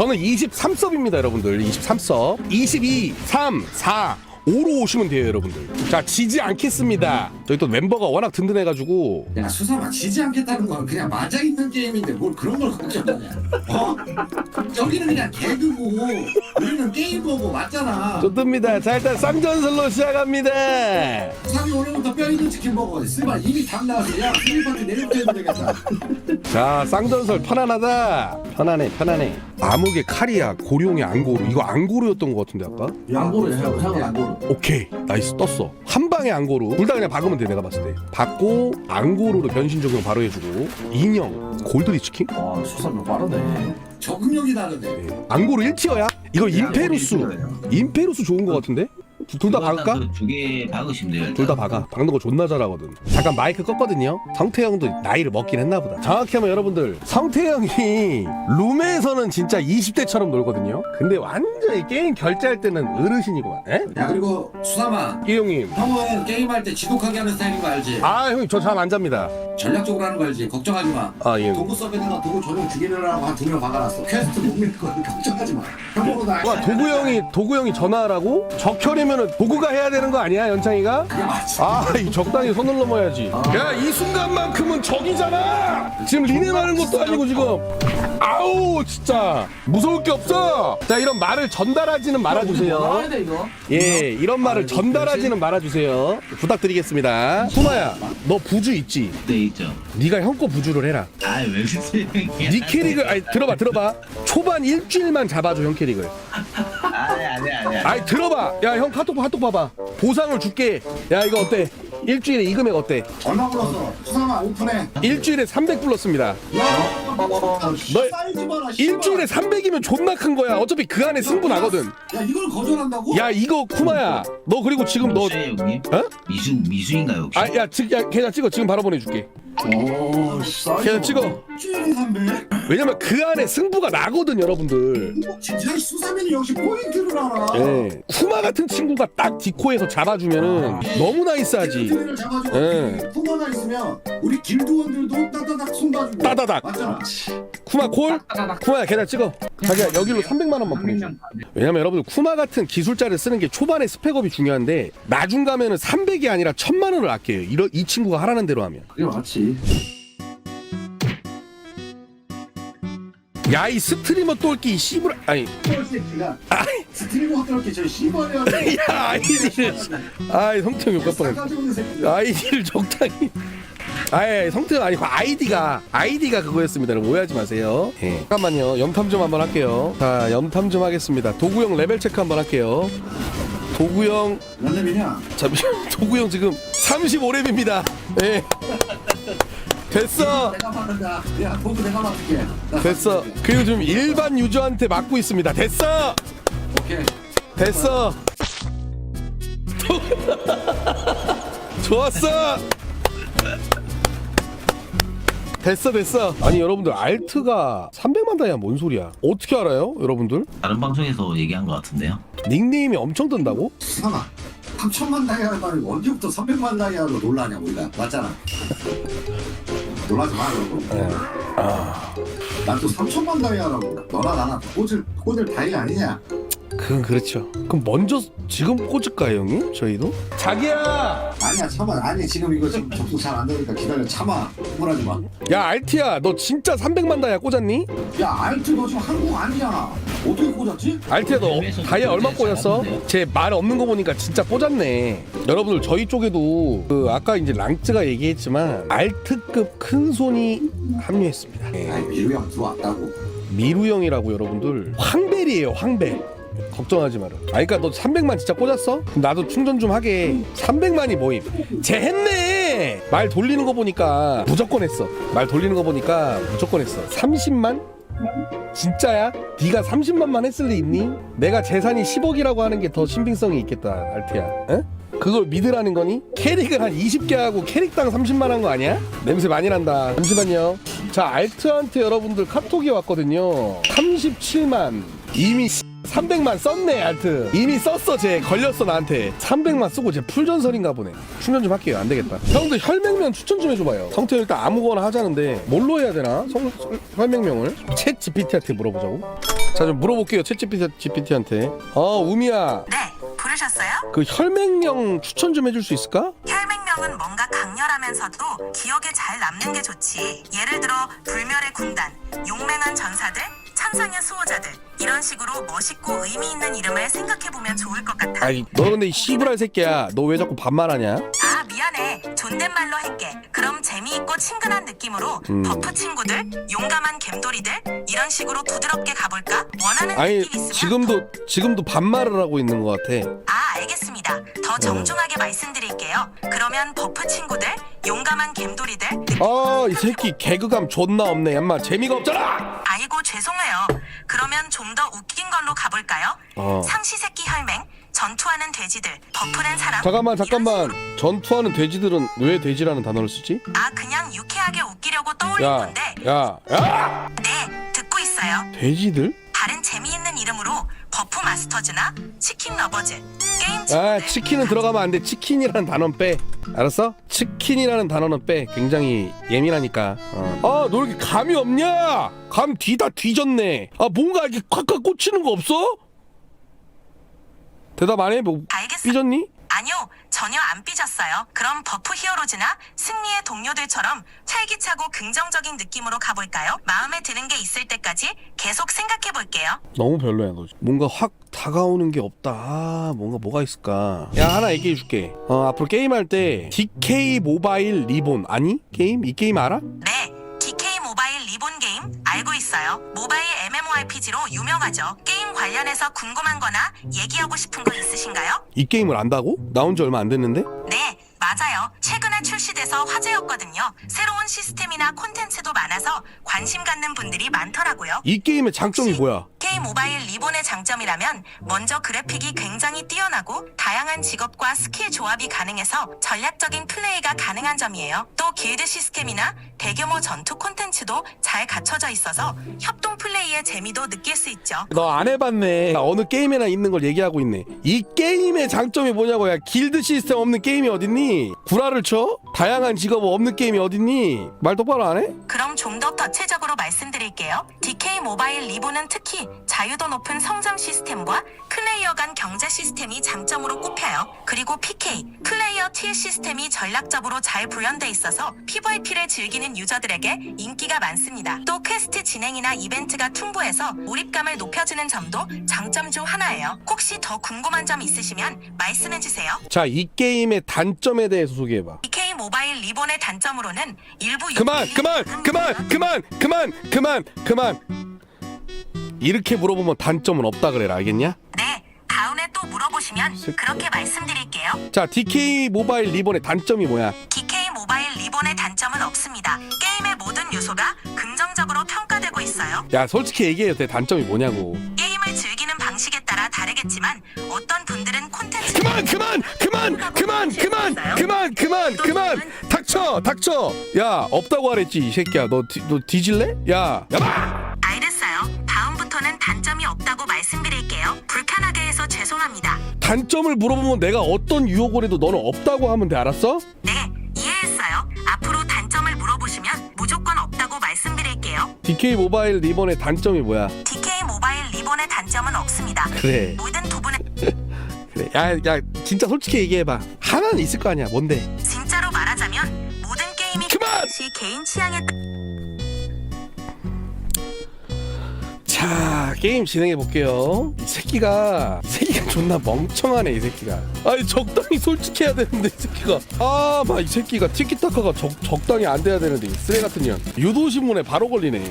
저는 23섭입니다, 여러분들. 23섭. 22, 3, 4, 5로 오시면 돼요, 여러분들. 자, 지지 않겠습니다. 저희 또 멤버가 워낙 든든해가지고. 야 수사가 지지 않겠다는 건 그냥 맞아 있는 게임인데 뭘 그런 걸 걱정하냐? 어? 저기는 그냥 개그고 우리는 게임 보고 맞잖아. 좋습니다. 자, 일단 쌍전설로 시작합니다. 사비 오늘부터 뼈 있는 치킨 먹어. 씨발 입이 탐 나서 야 스님한테 내일부터 해도 되겠다. 자, 쌍전설 편안하다. 편안해, 편안해. 암흑의 칼이야, 고룡의 앙고루. 이거 앙고루였던 것 같은데, 아까? 양보를 해요. 형은 양보를. 오케이 나이스 떴어 한 앙고루. 둘다 그냥 박으면 돼 내가 봤을 때. 받고 앙고루로 변신 적용 바로 해주고. 인형 골드리 치킨 와 수사가 빠르네. 적응력이 다르네. 네. 앙고루 1티어야? 이거 임페루스. 임페루스 좋은 거 같은데 둘 다 박을까? 두개 박으시면 돼요. 둘 다 박아 박는 거 존나 잘하거든 잠깐 마이크 껐거든요 성태 형도 나이를 먹긴 했나 보다 정확히 하면 여러분들 성태 형이 룸에서는 진짜 20대처럼 놀거든요 근데 완전히 게임 결제할 때는 어르신이구만 에? 야 그리고 수사마 이 형님 형은 게임할 때 지독하게 하는 스타일인 거 알지? 아 형님 저잠안 잡니다 전략적으로 하는 거 알지? 걱정하지 마. 아 예 도구 서베드가 도구 조종 죽이려고 한 두 명 박아놨어. 퀘스트 못밀 거니 걱정하지 마. 형 보고 다와 도구 형이 도구 형이 전화하라고? 적혈이면 은 도구가 해야 되는 거 아니야 연창이가? 아이 적당히 손을 넘어야지. 야 이 순간만큼은 적이잖아. 지금 리네하는 것도 아니고 지금. 아우 진짜 무서울 게 없어. 자 이런 말을 전달하지는 말아주세요. 돼 이거? 예 이런 말을 전달하지는 말아주세요. 부탁드리겠습니다. 소마야 너 부주 있지? 네 있죠. 네가 형거 부주를 해라. 아왜 그러세요? 네 캐릭을 아니 들어봐 들어봐. 초반 일주일만 잡아줘 형 캐릭을. 아니 아니 아니. 아이 들어봐 야 형 카톡 카톡 봐봐 보상을 줄게 야 이거 어때 일주일에 이 금액 어때 얼마 불렀어? 수사마 오픈해. 일주일에 300 불렀습니다 야, 너 사이즈 봐라. 씨발. 일주일에 300이면 존나 큰 거야 어차피 그 안에 승부 나거든 야 이걸 거절한다고? 야 이거 쿠마야 너 그리고 지금 너 형님? 어? 미수 미수인가요 혹시? 아, 야, 걔나 찍어. 지금 바로 보내줄게. 오 사이즈. 찍어. 일주일에 300? 왜냐면 그 안에 승부가 나거든, 여러분들. 진짜 수사면이 역시 포인트를 알아. 예. 쿠마 같은 친구가 딱 디코에서 잡아주면은 너무 나이스하지. 를 잡아주고 예. 후보가 있으면 우리 길드원들도 따다닥 손 봐주고 따다닥. 맞잖아. 쿠마 콜? 쿠마야, 걔나 찍어. 자기야, 여기로 300만 원만 보내줘. 왜냐면 여러분들 쿠마 같은 기술자를 쓰는 게 초반에 스펙업이 중요한데 나중 가면은 300이 아니라 1000만 원을 아껴요. 이러, 이 친구가 하라는 대로 하면. 그게 맞지. 야, 이 스트리머 똘끼 씨부라. 아니, 새끼가 스트리머 들었게 저 씨발이야. 야, 아이디를. 아이, 성태형 욕할 뻔했네. 싸가지 없는 새끼. 아이디를 적당히. 아예 성태가 아니고 아이디가 아이디가 그거였습니다. 여러분 오해하지 마세요. 예. 잠깐만요. 염탐 좀 한번 할게요. 자, 염탐 좀 하겠습니다. 도구형 레벨 체크 한번 할게요. 도구형 몇 렙이냐? 잠시만. 도구형 지금 35렙입니다. 예. 됐어. 내가 받는다. 야 도구 내가 받을게. 나 됐어. 받을게. 그리고 지금 일반 유저한테 맞고 있습니다. 됐어. 오케이. 됐어. 좋았어. 됐어 됐어. 아니 여러분들 알트가 300만 다이아 뭔 소리야? 어떻게 알아요, 여러분들? 다른 방송에서 얘기한 것 같은데요. 닉네임이 엄청 뜬다고? 수상아. 3천만 다이아를 언제부터 300만 다이아로 놀라냐고 우리가 맞잖아. 놀라지 마 여러분. 네. 난또 3천만 다이아라고. 너나 나나 꽂을 꽂을 다이 아니냐? 그건 그렇죠. 그럼 먼저 지금 꽂을까요, 형님? 저희도? 자기야. 아니야 참아. 아니 지금 이거 지금 접속 잘 안 되니까 기다려 참아. 흥분하지 마. 야 알티야, 너 진짜 300만 다이아 꽂았니? 야 알트 너 지금 한국 아니잖아. 어떻게 꽂았지? 알티야 너 다이아 얼마 꽂았어? 제 말 없는 거 보니까 진짜 꽂았네. 여러분들 저희 쪽에도 그 아까 이제 랑츠가 얘기했지만 알트급 큰 손이 합류했습니다. 예. 아이 미루 형 들어왔다고. 미루 형이라고 여러분들 황벨이에요 황벨. 걱정하지 마라. 아, 그니까 너 300만 진짜 꽂았어? 그럼 나도 충전 좀 하게. 300만이 모임. 쟤 했네. 말 돌리는 거 보니까 무조건 했어. 말 돌리는 거 보니까 무조건 했어. 30만? 진짜야? 네가 30만만 했을 리 있니? 내가 재산이 10억이라고 하는 게 더 신빙성이 있겠다, 알트야. 응? 그걸 믿으라는 거니? 캐릭을 한 20개 하고 캐릭당 30만 한 거 아니야? 냄새 많이 난다. 잠시만요. 자, 알트한테 여러분들 카톡이 왔거든요. 37만. 이미 300만 썼네, 알트. 이미 썼어, 쟤. 걸렸어, 나한테. 300만 쓰고 쟤 풀전설인가 보네. 충전 좀 할게요. 안 되겠다. 형들 혈맹면 추천 좀 해줘봐요. 성태 형 일단 아무거나 하자는데 뭘로 해야 되나? 성, 성- 혈맹명을? 챗 GPT한테 물어보자고. 자 좀 물어볼게요 챗 GPT한테 어 우미야 네, 부르셨어요? 그 혈맹령 추천 좀 해줄 수 있을까? 혈맹명은 뭔가 강렬하면서도 기억에 잘 남는 게 좋지. 예를 들어 불멸의 군단, 용맹한 전사들, 천상의 수호자들 이런 식으로 멋있고 의미 있는 이름을 생각해 보면 좋을 것 같아. 아이 너 근데 이 씨부랄 새끼야 너 왜 자꾸 반말하냐? 아 미안해. 존댓말로 할게. 그럼 재미있고 친근한 느낌으로 음. 버프 친구들 용감한 갬돌이들 이런 식으로 부드럽게 가볼까? 원하는 아니 느낌 있으면 지금도 지금도 반말을 하고 있는 것 같아. 아 알겠습니다. 더 정중하게 말씀드릴게요. 그러면 버프 친구들 용감한 갬돌이들 아이 새끼 개그감 존나 없네. 얌마 재미가 없잖아! 아이고 죄송해요. 그러면 좀 더 웃긴 걸로 가볼까요? 어. 상시 새끼 혈맹 전투하는 돼지들 버프낸 사람 잠깐만 잠깐만. 전투하는 돼지들은 왜 돼지라는 단어를 쓰지? 아 그냥 유쾌하게 웃기려고 떠올린 야, 건데 야, 야! 네 듣고 있어요 돼지들? 다른 재미있는 이름으로 버프 마스터즈나 치킨 러버즈 게임 아, 친구들 치킨은 들어가면 안 돼. 치킨이라는 단어는 빼. 알았어? 치킨이라는 단어는 빼. 굉장히 예민하니까. 어. 아, 너 이렇게 감이 없냐? 감 뒤다 뒤졌네. 아, 뭔가 이렇게 콱콱 꽂히는 거 없어? 대답 안 해? 뭐 알겠어 삐졌니? 아니요 전혀 안 삐졌어요 그럼 버프 히어로즈나 승리의 동료들처럼 활기차고 긍정적인 느낌으로 가볼까요? 마음에 드는 게 있을 때까지 계속 생각해 볼게요 너무 별로야 너. 뭔가 확 다가오는 게 없다. 아, 뭔가 뭐가 있을까? 야 하나 얘기해 줄게. 어 앞으로 게임할 때 DK 모바일 리본 아니? 게임 이 게임 알아? 네 DK 모바일 리본 게임 알고 있어요 모바일 MMORPG로 유명하죠 게임 관련해서 궁금한 거나 얘기하고 싶은 거 있으신가요? 이 게임을 안다고? 나온 지 얼마 안 됐는데? 네, 맞아요. 최근에 출시돼서 화제였거든요. 새로운 시스템이나 콘텐츠도 많아서 관심 갖는 분들이 많더라고요. 이 게임의 장점이 뭐야? K 모바일 리본의 장점이라면 먼저 그래픽이 굉장히 뛰어나고 다양한 직업과 스킬 조합이 가능해서 전략적인 플레이가 가능한 점이에요. 또 길드 시스템이나 대규모 전투 콘텐츠도 잘 갖춰져 있어서 협동 플레이의 재미도 느낄 수 있죠. 너 안 해봤네. 어느 게임에나 있는 걸 얘기하고 있네. 이 게임의 장점이 뭐냐고. 야, 길드 시스템 없는 게임이 어딨니? 구라를 쳐? 다양한 직업 없는 게임이 어딨니? 말 똑바로 안 해? 그럼 좀 더 구체적으로 말씀드릴게요. DK 모바일 리본은 특히 자유도 높은 성장 시스템과 플레이어 간 경제 시스템이 장점으로 꼽혀요. 그리고 PK, 플레이어 틸 시스템이 전략적으로 잘 구현돼 있어서 PVP를 즐기는 유저들에게 인기가 많습니다. 또 퀘스트 진행이나 이벤트가 풍부해서 몰입감을 높여주는 점도 장점 중 하나예요. 혹시 더 궁금한 점 있으시면 말씀해주세요. 자, 이 게임의 단점에 대해서 소개해봐. 모바일 리본의 단점으로는 일부 그만, 유저들이 그만, 그만, 그만, 그만, 그만, 그만. 이렇게 물어보면 단점은 없다 그래라, 알겠냐? 네, 다음에 또 물어보시면. 그렇게 말씀드릴게요. 자, DK 모바일 리본의 단점이 뭐야? DK 모바일 리본의 단점은 없습니다. 게임의 모든 요소가 긍정적으로 평가되고 있어요. 야, 솔직히 얘기해도 돼. 단점이 뭐냐고. 게임을 즐기는 방식에 따라 다르겠지만 어떤 분들은 콘텐츠 그만 그만 그만 그만 그만 그만 그만 그만 닥쳐 닥쳐 야 없다고 하랬지 이 새끼야 너, 디, 너 뒤질래? 야 야마 불편하게 해서 죄송합니다. 단점을 물어보면 내가 어떤 유혹을 해도 너는 없다고 하면 돼 알았어? 네, 이해했어요. 앞으로 단점을 물어보시면 무조건 없다고 말씀드릴게요. DK 모바일 리본의 단점이 뭐야? DK 모바일 리본의 단점은 없습니다. 그래 모든 부분에 그래 야 야 진짜 솔직히 얘기해봐 하나는 있을 거 아니야 뭔데? 진짜로 말하자면 모든 게임이 그만! 시 개인 취향에 따- 자 게임 진행해 볼게요. 이 새끼가 이 새끼가 존나 멍청하네 이 새끼가. 아니 적당히 솔직해야 되는데 이 새끼가. 아막 이 새끼가 티키타카가 적, 적당히 안 돼야 되는데 이 쓰레 같은 년. 유도신문에 바로 걸리네